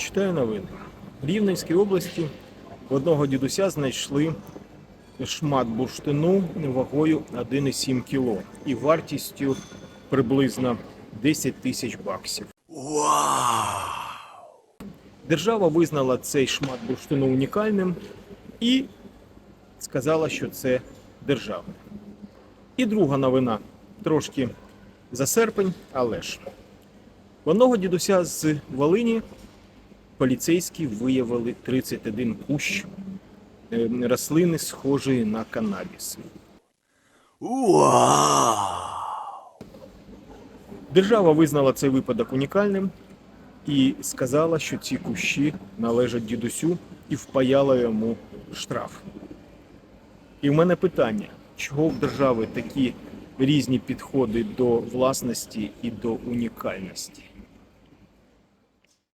Читаю новини. В Рівненській області в одного дідуся знайшли шмат бурштину вагою 1,7 кг і вартістю приблизно 10 тисяч баксів. Держава визнала цей шмат бурштину унікальним і сказала, що це державне. І друга новина трошки за серпень, але ж. В одного дідуся з Волині поліцейські виявили 31 кущ е, рослини, схожої на канабіс. Держава визнала цей випадок унікальним і сказала, що ці кущі належать дідусю і впаяла йому штраф. І в мене питання: чого в держави такі різні підходи до власності і до унікальності?